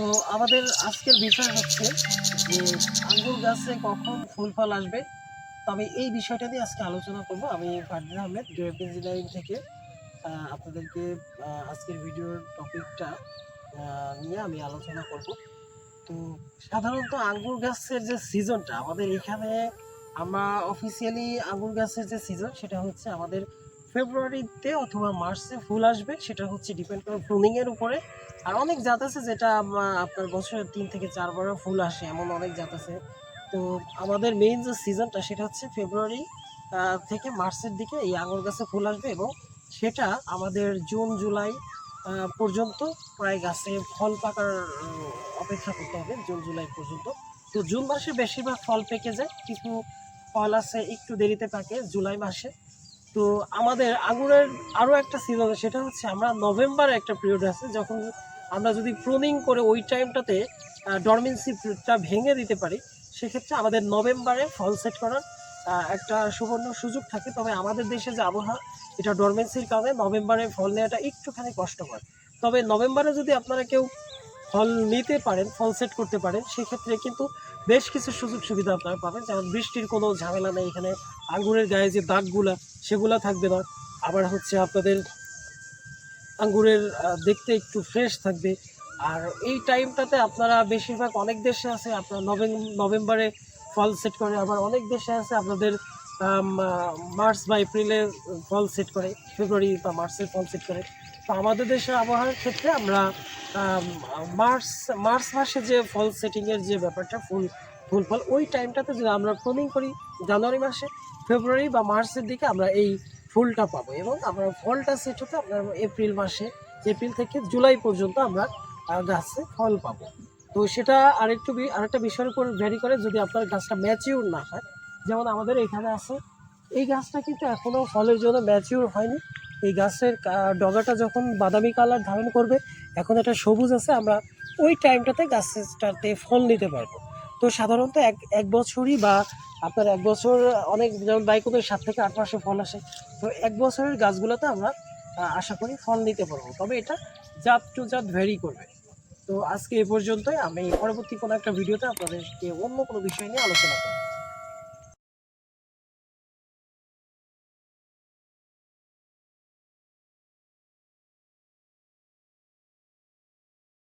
তো আমাদের আজকের বিষয় হচ্ছে যে আঙ্গুর গাছে কখন ফুল ফল আসবে। তবে এই বিষয়টা নিয়ে আজকে আলোচনা করব। আমি ফারদিন আহমেদ ডুয়েপ ইঞ্জিনিয়ারিং থেকে। আপনাদেরকে আজকের ভিডিওর টপিকটা নিয়ে আমি আলোচনা করব। তো সাধারণত আঙ্গুর গাছের যে সিজনটা, আমাদের এখানে আমরা অফিসিয়ালি আঙ্গুর গাছের যে সিজন, সেটা হচ্ছে আমাদের ফেব্রুয়ারিতে অথবা মার্চে ফুল আসবে, সেটা হচ্ছে ডিপেন্ড করে এর উপরে। আর অনেক জাত আছে যেটা আপনার বছরে তিন থেকে চারবারও ফুল আসে, এমন অনেক জাত আছে। তো আমাদের মেইন যে সিজনটা সেটা হচ্ছে ফেব্রুয়ারি থেকে মার্চের দিকে এই আঙুর গাছে ফুল আসবে এবং সেটা আমাদের জুন, জুলাই পর্যন্ত প্রায় গাছে ফল পাকার অপেক্ষা করতে হবে, জুন, জুলাই পর্যন্ত। তো জুন মাসে বেশিরভাগ ফল পেকে যায়, কিছু ফল আছে একটু দেরিতে পাকে, জুলাই মাসে। তো আমাদের আঙুরের আরও একটা সিজন সেটা হচ্ছে আমরা নভেম্বরে একটা পিরিয়ড আছে যখন আমরা যদি প্রুনিং করে ওই টাইমটাতে ডরমেন্সিটা ভেঙে দিতে পারি, সেক্ষেত্রে আমাদের নভেম্বরে ফল সেট করার একটা সুবর্ণ সুযোগ থাকে। তবে আমাদের দেশে যে আবহাওয়া, এটা ডরমেন্সির কারণে নভেম্বরে ফল নেওয়াটা একটুখানি কষ্টকর। তবে নভেম্বরে যদি আপনারা কেউ ফল নিতে পারেন, ফল সেট করতে পারেন, সেক্ষেত্রে কিন্তু বেশ কিছু সুযোগ সুবিধা আপনারা পাবেন। যেমন বৃষ্টির কোনো ঝামেলা নেই এখানে আঙ্গুরের গায়ে যে দাগগুলা সেগুলা থাকবে না। আবার হচ্ছে আপনাদের আঙ্গুরের দেখতে একটু ফ্রেশ থাকবে। আর এই টাইমটাতে আপনারা বেশিরভাগ অনেক দেশে আছে, আপনার নভেম্বর ফল সেট করে, আবার অনেক দেশে আছে আপনাদের মার্চ বা এপ্রিলে ফল সেট করে, ফেব্রুয়ারি বা মার্চে ফল সেট করে। তো আমাদের দেশের আবহাওয়ার ক্ষেত্রে আমরা মার্চ মার্চ মাসে যে ফল সেটিংয়ের যে ব্যাপারটা ফুল ফুল ফল, ওই টাইমটাতে যদি আমরা প্রুনিং করি, জানুয়ারি মাসে, ফেব্রুয়ারি বা মার্চের দিকে আমরা এই ফুলটা পাবো এবং আমরা ফলটা সেট হতে আপনার এপ্রিল মাসে, এপ্রিল থেকে জুলাই পর্যন্ত আমরা গাছে ফল পাবো। তো সেটা আরেকটু আরেকটা বিষয়ের উপর ভ্যারি করে যদি আপনার গাছটা ম্যাচিউর না হয়, যেমন আমাদের এখানে আছে, এই গাছটা কিন্তু এখনও ফলের জন্য ম্যাচিউর হয়নি। এই গাছের ডগাটা যখন বাদামি কালার ধারণ করবে, এখন এটা সবুজ আছে, আমরা ওই টাইমটাতে গাছটাতে ফল নিতে পারব। তো সাধারণত এক এক বছরই বা আপনার এক বছর অনেক যেমন বাইকুদের সাত থেকে আট মাসে ফল আসে। তো এক বছরের গাছগুলোতে আমরা আশা করি ফল নিতে পারব। তবে এটা জাত টু জাত ভ্যারি করবে। তো আজকে এ পর্যন্তই। আমি পরবর্তী কোনো একটা ভিডিওতে আপনাদেরকে অন্য কোনো বিষয় নিয়ে আলোচনা করব।